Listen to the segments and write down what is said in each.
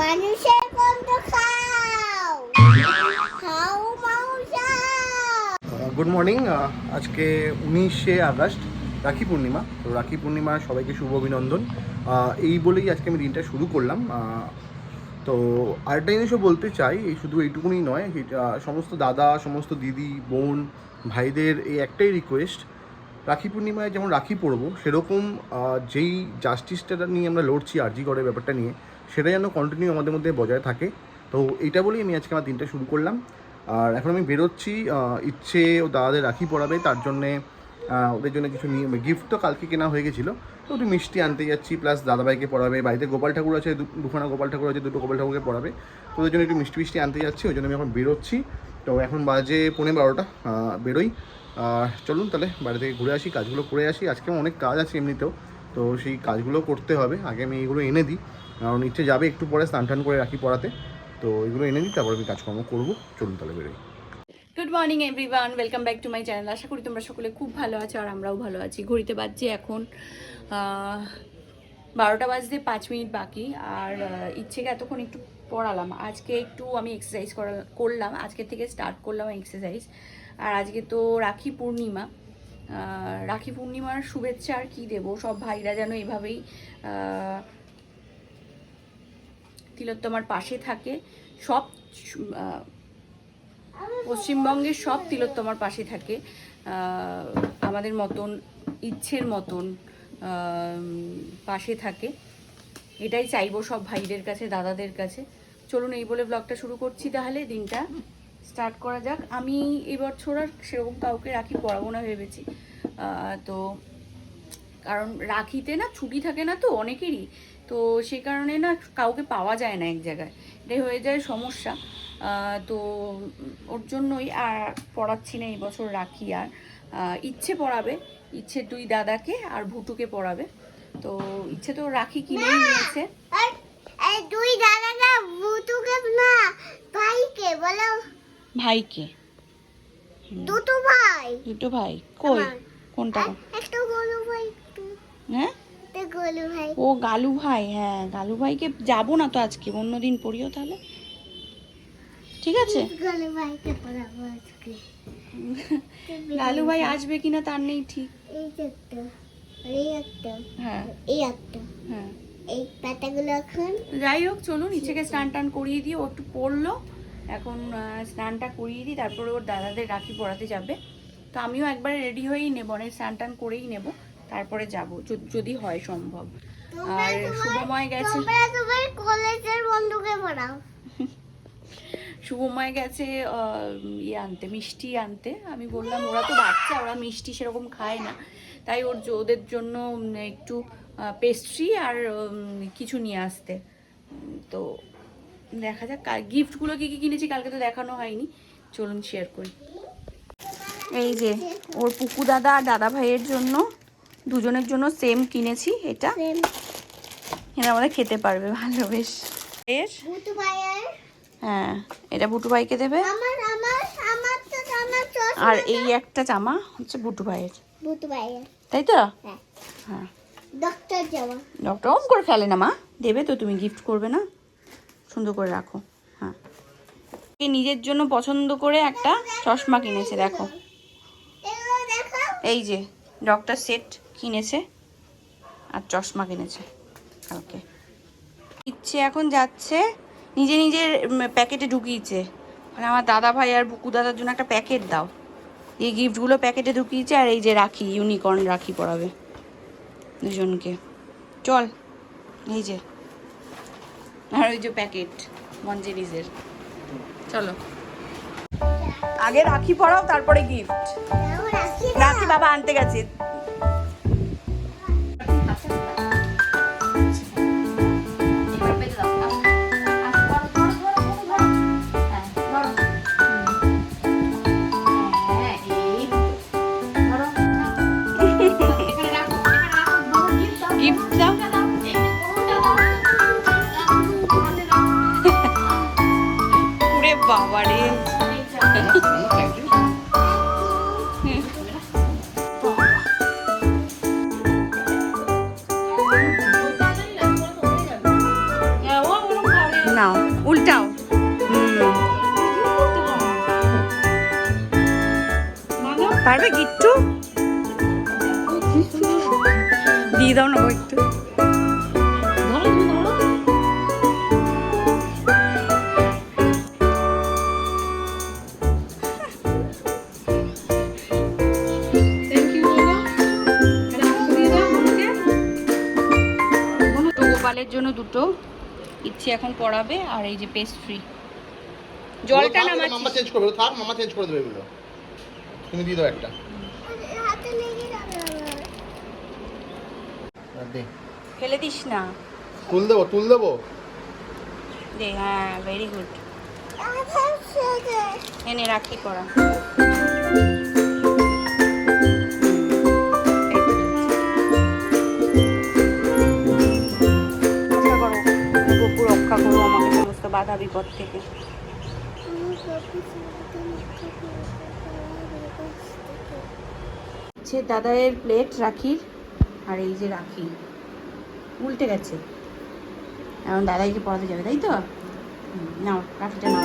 মানুষের খাও। খাও গুড মর্নিং আজকে উনিশে আগস্ট, রাখি পূর্ণিমা। তো রাখি পূর্ণিমা সবাইকে শুভ অভিনন্দন। এই বলেই আজকে আমি দিনটা শুরু করলাম। তো আরেকটা জিনিসও বলতে চাই শুধু এইটুকুনি নয় সমস্ত দাদা, সমস্ত দিদি, বোন, ভাইদের এই একটাই রিকোয়েস্ট রাখি পূর্ণিমায় যেমন রাখি পরবো, সেরকম যেই জাস্টিসটা নিয়ে আমরা লড়ছি আরজি করে ব্যাপারটা নিয়ে সেটা যেন কন্টিনিউ আমাদের মধ্যে বজায় থাকে। তো এইটা বলেই আমি আজকে আমার দিনটা শুরু করলাম। আর এখন আমি বেরোচ্ছি ইচ্ছে ও দাদাদের রাখি পড়াবে তার জন্যে ওদের জন্য কিছু নিয়ে গিফট তো কালকে কেনা হয়ে গেছিল। তো একটু মিষ্টি আনতে যাচ্ছি প্লাস দাদাভাইকে পড়াবে বাড়িতে গোপাল ঠাকুর আছে দুখানা গোপাল ঠাকুর আছে, দুটো গোপাল ঠাকুরকে পড়াবে তো ওদের জন্য একটু মিষ্টি মিষ্টি আনতে যাচ্ছি, ওই জন্য আমি এখন বেরোচ্ছি। তো এখন বাজে পৌনে বারোটা বেরোই। চলুন তাহলে বাড়ি থেকে ঘুরে আসি, কাজগুলো করে আসি। আজকে অনেক কাজ আছে এমনিতেও। তো সেই কাজগুলো করতে হবে। আগে আমি এইগুলো এনে দিই। কারণ ইচ্ছে যাবে একটু পরে, স্নান টান করে রাখি পড়াতে। তো এগুলো এনে দিই, তারপর আমি কাজকর্ম করব। চলুন তাহলে বেরোই। Good morning everyone welcome back to my channel আশা করি তোমরা সকলে খুব ভালো আছো আর আমরাও ভালো আছি। ঘড়িতে বাজছে এখন বারোটা বাজতে পাঁচ মিনিট বাকি আর ইচ্ছেকে এতক্ষণ একটু পড়ালাম। আজকে একটু আমি এক্সারসাইজ করলাম। আজকে থেকে স্টার্ট করলাম এক্সারসাইজ আর আজকে তো রাখি পূর্ণিমা। রাখি পূর্ণিমার শুভেচ্ছা আর কী দেবো? সব ভাইরা যেন এভাবেই তিলোত্তমার পাশে থাকে। সব পশ্চিমবঙ্গের সব তিলোত্তমার পাশে থাকে। আমাদের মতন, ইচ্ছের মতন পাশে থাকে। এটাই চাইব সব ভাইদের কাছে, দাদাদের কাছে। চলুন এই বলে ব্লগটা শুরু করছি তাহলে, দিনটা স্টার্ট করা যাক। আমি এবছর আর সেরকম কাউকে রাখি পড়াবো না ভেবেছি। তো কারণ রাখিতে না, ছুটি থাকে না তো অনেকেরই। তো সে কারণে না কাউকে পাওয়া যায় না এক জায়গায়। এটাই হয়ে যায় সমস্যা। তো ওর জন্যই আর পড়াচ্ছি না এই বছর রাখি আর। ইচ্ছে পড়াবে। ইচ্ছে দুই দাদাকে আর ভুটুকে পড়াবে। তো ইচ্ছে তো রাখি কিনেই নিয়েছে। দুই দাদাটা বুতুকে না ভাইকে বলো। ভাইকে। দুটো ভাই। দুটো ভাই। কই? কোনটা? একটা গলু ভাই হ্যাঁ? ও গালু ভাই হ্যাঁ গালু ভাইকে যাব না তো আজকে অন্যদিন পড়িও তাহলে। ঠিক আছে? গলু ভাইকে পড়াবো আজকে। লালু ভাই আসবে কিনা তার নেই ঠিক। এই একটা হ্যাঁ। এই একটা। হ্যাঁ। এই পাতাগুলো এখন। যাই হোক চলুন ইচ্ছেকে স্নান টান করিয়ে দিয়ে ও একটু পড়ল। এখন স্নানটা করিয়ে দিই তারপরে ওর দাদাদের রাখি পড়াতে যাবে। তো আমিও একবারে রেডি হয়েই নেব অনেক স্নান টান করেই নেব। তারপরে যাব যদি হয় সম্ভব। আর শুভময় গেছে। কলেজের বন্ধুকে পড়াও। শুভময় গেছে ইয়ে আনতে মিষ্টি আনতে। আমি বললাম ওরা তো বাচ্চা ওরা মিষ্টি সেরকম খায় না। তাই ওর ওদের জন্য একটু পেস্ট্রি আর কিছু নিয়ে আসতে। তো দেখা যাক গিফটগুলো কি কি কিনেছি কালকে তো দেখানো হয়নি। চলুন শেয়ার করি। এই যে ওর পুকু দাদা আর দাদা ভাইয়ের জন্য দুজনের জন্য সেম কিনেছি এটা। এরা আমাদের খেতে পারবে ভালো বেশ। ভাইয়ের? হ্যাঁ এটা বুটু ভাইকে দেবে। আমার আমার আমার তো আমার চোখ আর এই একটা জামা হচ্ছে বুটু ভাইয়ের। তাই তো? হ্যাঁ। হ্যাঁ। ডক্টর যাওয়া ডক্টর অম করে ফেলে না মা। দেবে তো তুমি গিফট করবে না। সুন্দর করে রাখো। হ্যাঁ। নিজের জন্য পছন্দ করে একটা চশমা কিনেছে দেখো। এই যে ডক্টর সেট কিনেছে আর চশমা কিনেছে কালকে। ইচ্ছে এখন যাচ্ছে নিজে নিজের প্যাকেটে ঢুকিয়েছে। মানে আমার দাদা ভাই আর বুকু দাদার জন্য একটা প্যাকেট দাও। এই গিফটগুলো প্যাকেটে ঢুকিয়েছে আর এই যে রাখি ইউনিকর্ন রাখি পরাবে দুজনকে। চল এই যে। আর ওই যে প্যাকেট মঞ্জেরিজের। চলো। আগে রাখি পরাও তারপরে গিফট। রাখি বাবা আনতে গেছে। দিয়ে দাও না একটু গোপালের জন্য দুটো। ইচ্ছে এখন পড়াবে আর এই যে পেস্ট্রি জলটা মামা নামাচ্ছি। চেঞ্জ করবে থাক মামা চেঞ্জ করে দেবে এগুলো। তুমি দিয়ে দাও একটা হাতে লেগে যাবে আবার। দে। ফেলে দিস না। তুল দেবো তুল দেবো? দে হ্যাঁ ভেরি গুড এনে রাখি পড়া। রক্ষা করো রক্ষা করো আমাকে সমস্ত বাধা বিপদ থেকে। হচ্ছে দাদায়ের প্লেট রাখির। আর এই যে রাখি, উল্টে গেছে। এখন দাদাইকে পড়াতে যাবে, তাই তো? নাও, রাখিটা নাও।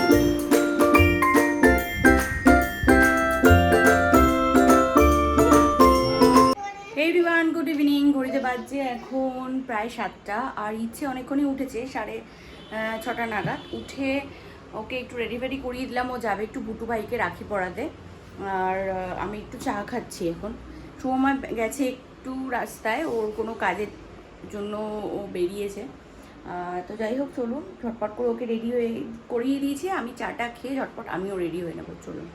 গুড ইভিনিং ঘড়িতে বাজছে এখন প্রায় সাতটা, আর ইচ্ছে অনেকক্ষণই উঠেছে, সাড়ে ছটা নাগাদ। উঠে ওকে একটু রেডি ফেডি করিয়ে দিলাম, ও যাবে একটু বুটু ভাইকে রাখি পড়াতে। আর আমি একটু চা খাচ্ছি এখন। সময় গেছে একটু রাস্তায় ওর কোনো কাজের জন্য ও বেরিয়েছে। তো যাই হোক, চলুন, ঝটপট করে ওকে রেডি হয়ে, করিয়ে দিয়েছি। আমি চাটা খেয়ে ঝটপট আমিও রেডি হয়ে নেব, চলুন।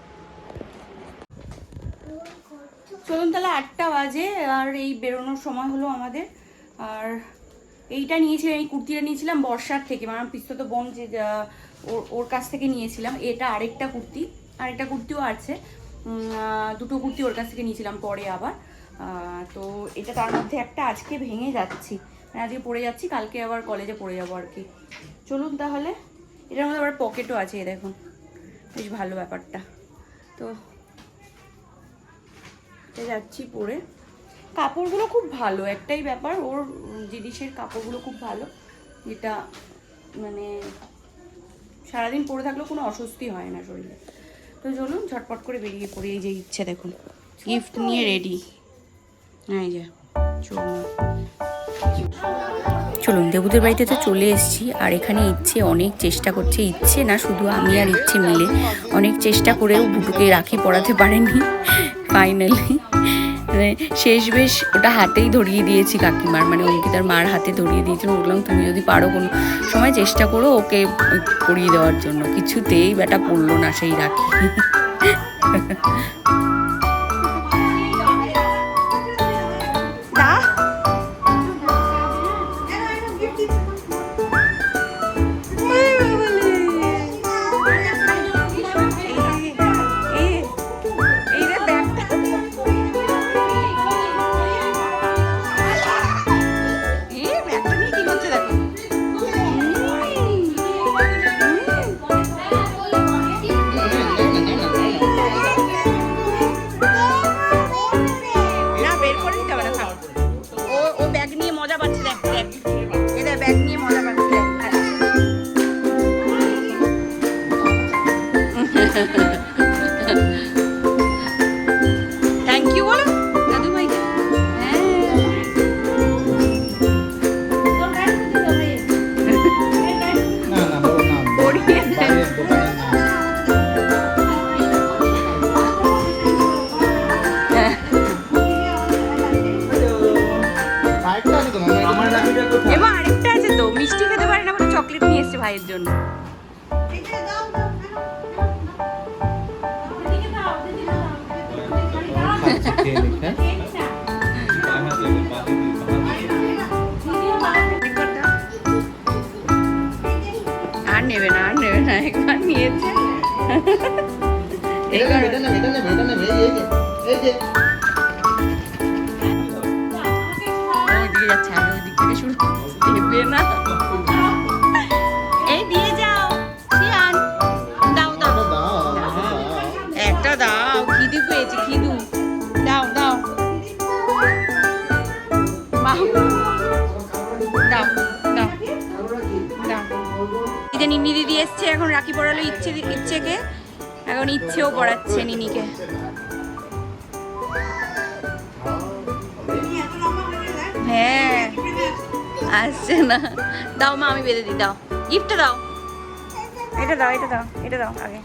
চলুন তাহলে আটটা বাজে, আর এই বেরোনোর সময় হলো আমাদের। আর এইটা নিয়েছিলাম, এই কুর্তিটা নিয়েছিলাম বর্ষার থেকে। মানে পিস্তো তো বোন যে ওর ওর কাছ থেকে নিয়েছিলাম। এটা আরেকটা কুর্তি, আরেকটা কুর্তিও আছে। দুটো কুর্তি ওর কাছ থেকে নিয়েছিলাম পরে আবার। তো এটা তার মধ্যে একটা আজকে ভেঙে যাচ্ছি। মানে আজকে পড়ে যাচ্ছি কালকে আবার কলেজে পড়ে যাব আর কি। চলুন তাহলে এটার মধ্যে আবার পকেটও আছে দেখুন। বেশ ভালো ব্যাপারটা। তো এটা যাচ্ছি পরে। কাপড়গুলো খুব ভালো একটাই ব্যাপার ওর জিনিসের কাপড়গুলো খুব ভালো। যেটা মানে সারাদিন পরে থাকলেও কোনো অস্বস্তি হয় না শরীরে। তো চলুন ঝটপট করে বেরিয়ে পড়ি এই যে ইচ্ছে দেখুন। গিফট নিয়ে রেডি চলুন, দেবুদের বাড়িতে তো চলে এসেছি, আর এখানে ইচ্ছে অনেক চেষ্টা করছে। ইচ্ছে না, শুধু আমি আর ইচ্ছে মিলে অনেক চেষ্টা করেও বুটুকে রাখি, পড়াতে পারেনি ফাইনালি মানে শেষ বেশ ওটা হাতেই ধরিয়ে দিয়েছি কাকিমার মানে অঙ্কিতার মার হাতে ধরিয়ে দিয়েছিল বললাম, তুমি যদি পারো কোনো সময় চেষ্টা করো ওকে পরিয়ে দেওয়ার জন্য। কিছুতেই বেটা পড়ল না সেই রাখি। খেয়ে নিক, হ্যাঁ? আর নেবে না আর নেবে না একবার নিয়েছে। ওইদিকে যাচ্ছে আগে ওই থেকে শুরু দেবে না। একটা দাও খিদু পেয়েছে খিদু নিনি দিদি এসছে এখন রাখি পড়ালো ইচ্ছে ইচ্ছেকে। এখন ইচ্ছেও পড়াচ্ছে নিনিকে হ্যাঁ আসছে না। দাও মা আমি বেঁধে দিই দাও। গিফটটা দাও। এটা দাও এটা দাও এটা দাও আগে।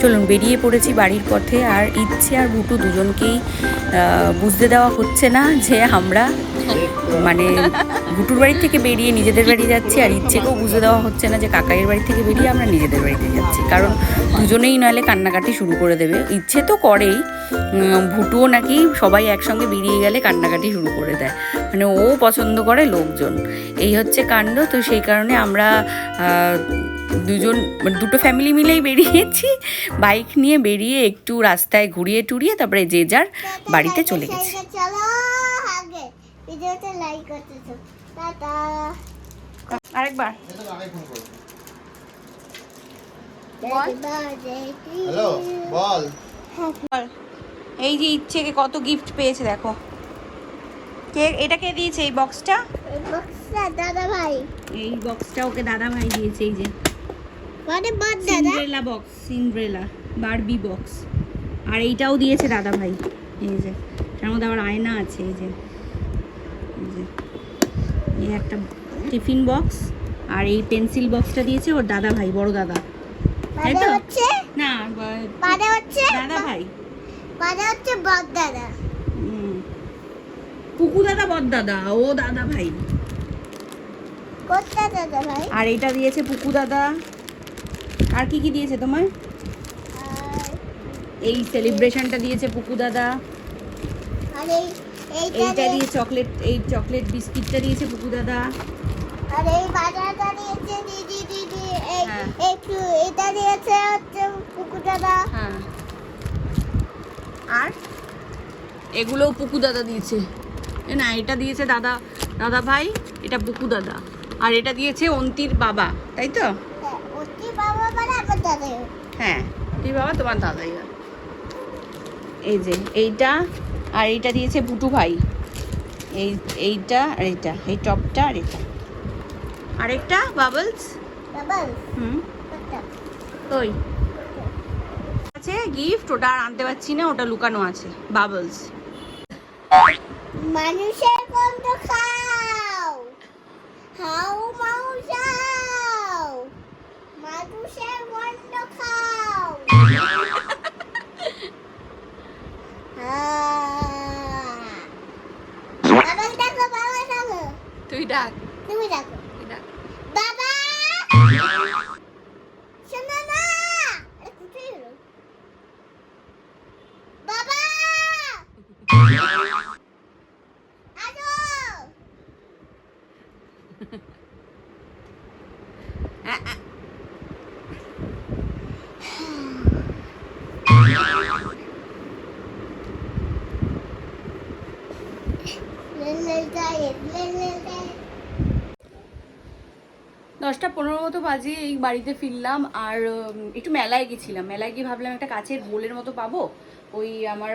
চলুন বেরিয়ে পড়েছি বাড়ির পথে আর ইচ্ছে আর বুটু দুজনকেই বুঝতে দেওয়া হচ্ছে না যে আমরা মানে বুটুর বাড়ি থেকে বেরিয়ে নিজেদের বাড়ি যাচ্ছি আর ইচ্ছেকেও বুঝে দেওয়া হচ্ছে না যে কাকাইয়ের বাড়ি থেকে বেরিয়ে আমরা নিজেদের বাড়িতে যাচ্ছি। কারণ দুজনেই নইলে কান্নাকাটি শুরু করে দেবে। ইচ্ছে তো করেই ভুটুও নাকি সবাই একসঙ্গে বেরিয়ে গেলে কান্নাকাটি শুরু করে দেয়। মানে ও পছন্দ করে লোকজন। এই হচ্ছে কাণ্ড। তো সেই কারণে আমরা দুজন মানে দুটো ফ্যামিলি মিলেই বেরিয়েছি। বাইক নিয়ে বেরিয়ে একটু রাস্তায় ঘুরিয়ে টুরিয়ে তারপরে যে যার বাড়িতে চলে গেছি। চলো আগে ভিডিওতে লাইক করতে তো টাটা। আরেকবার। বল। এই যে ইচ্ছেকে কত গিফট পেয়েছে দেখো। কে এটা কে দিয়েছে এই বক্সটা দাদা ভাই। এই বক্সটা ওকে দাদা ভাই দিয়েছে এই যে। মানে Cinderella box Cinderella Barbie box আর এইটাও দিয়েছে দাদা ভাই। এই যে তার মধ্যে আবার আয়না আছে এই যে এই যে এই একটা টিফিন বক্স আর এই পেন্সিল বক্সটা দিয়েছে ওর দাদা ভাই বড় দাদা। তাই তো? না হচ্ছে? দাদা ভাই। মানে হচ্ছে বড় দাদা। পুকু দাদা বদ দাদা ও দাদা ভাই। দাদা ভাই? আর এইটা দিয়েছে পুকু দাদা। আর কি কি দিয়েছে তোমার? এই সেলিব্রেশনটা দিয়েছে পুকু দাদা। এইটা দিয়ে- চকলেট এই চকলেট বিস্কিটটা দিয়েছে পুকু দাদা। আর এই বাজারটা দিয়েছে দিদি দিদি এই হ্যাঁ। এটা দিয়েছে হচ্ছে পুকু দাদা। হ্যাঁ। আর এগুলোও পুকু দাদা দিয়েছে। না এটা দিয়েছে দাদা দাদা ভাই এটা পুকু দাদা। আর এটা দিয়েছে অন্তির বাবা তাই তো? হ্যাঁ, ওটি বাবা হ্যাঁ অন্তির বাবা তোমার দাদাই। এই যে এইটা আর এইটা দিয়েছে বুটু ভাই। এই এইটা আর এইটা এই টপটা আর এটা। আরেকটা বাবলস? বাবা হুম। ওই। আছে গিফট ওটা আর আনতে পারছি না ওটা লুকানো আছে বাবলস। মানুষের গন্ধ খাও। হাউ মাউ যাও। মানুষের গন্ধ খাও। তুই ডাক তুমি ডাকো। তুই ডাক। বাবা! শোনো না কোথায় বাবা আলো লেলে যায় লেলে যায় দশটা পনেরো মতো বাজে এই বাড়িতে ফিরলাম আর একটু মেলায় গেছিলাম। মেলায় গিয়ে ভাবলাম একটা কাছের বোলের মতো পাবো। ওই আমার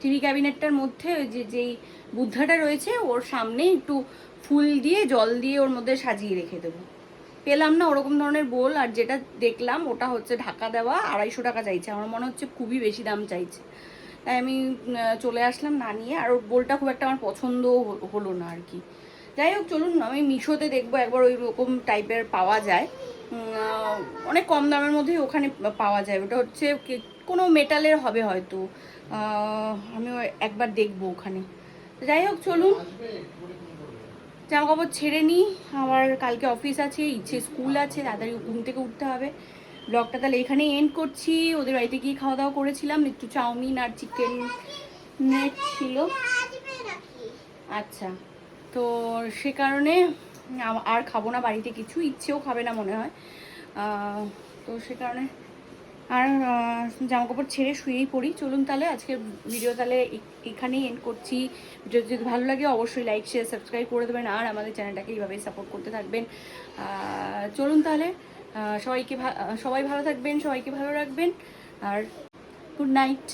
টিভি ক্যাবিনেটটার মধ্যে ওই যে, যেই বুদ্ধাটা রয়েছে, ওর সামনে একটু ফুল দিয়ে, জল দিয়ে ওর মধ্যে সাজিয়ে রেখে দেবো। পেলাম না ওরকম ধরনের বোল, আর যেটা দেখলাম ওটা হচ্ছে ঢাকা দেওয়া, আড়াইশো টাকা চাইছে। আমার মনে হচ্ছে খুবই বেশি দাম চাইছে। তাই আমি চলে আসলাম না নিয়ে, আর ওর বোলটা খুব একটা আমার পছন্দ হলো না আর কি। যাই হোক চলুন, আমি মিশোতে দেখব একবার ওই রকম টাইপের পাওয়া যায়। অনেক কম দামের মধ্যেই ওখানে পাওয়া যায়। ওটা হচ্ছে কোনো মেটালের হবে হয়তো। আমি একবার দেখব ওখানে। যাই হোক চলুন। জামা কাপড় ছেড়ে নিই। আমার কালকে অফিস আছে, ইচ্ছে স্কুল আছে, তাড়াতাড়ি ঘুম থেকে উঠতে হবে। ব্লগটা তাহলে এখানেই এন্ড করছি। ওদের বাড়িতে গিয়ে খাওয়া দাওয়া করেছিলাম। একটু চাউমিন আর চিকেন নেট ছিল। আচ্ছা। তো সে কারণে আর খাব না, বাড়িতে কিছু ইচ্ছেও খাবে না মনে হয়। তো সে কারণে আর জামা কাপড় ছেড়ে শুয়েই পড়ি। চলুন তাহলে আজকে ভিডিও তাহলে এখানেই এন্ড করছি। ভিডিও যদি ভালো লাগে অবশ্যই লাইক শেয়ার সাবস্ক্রাইব করে দেবেন আর আমাদের চ্যানেলটাকে এইভাবেই সাপোর্ট করতে থাকবেন। চলুন তাহলে সবাইকে সবাই ভালো থাকবেন, সবাইকে ভালো রাখবেন। আর গুড নাইট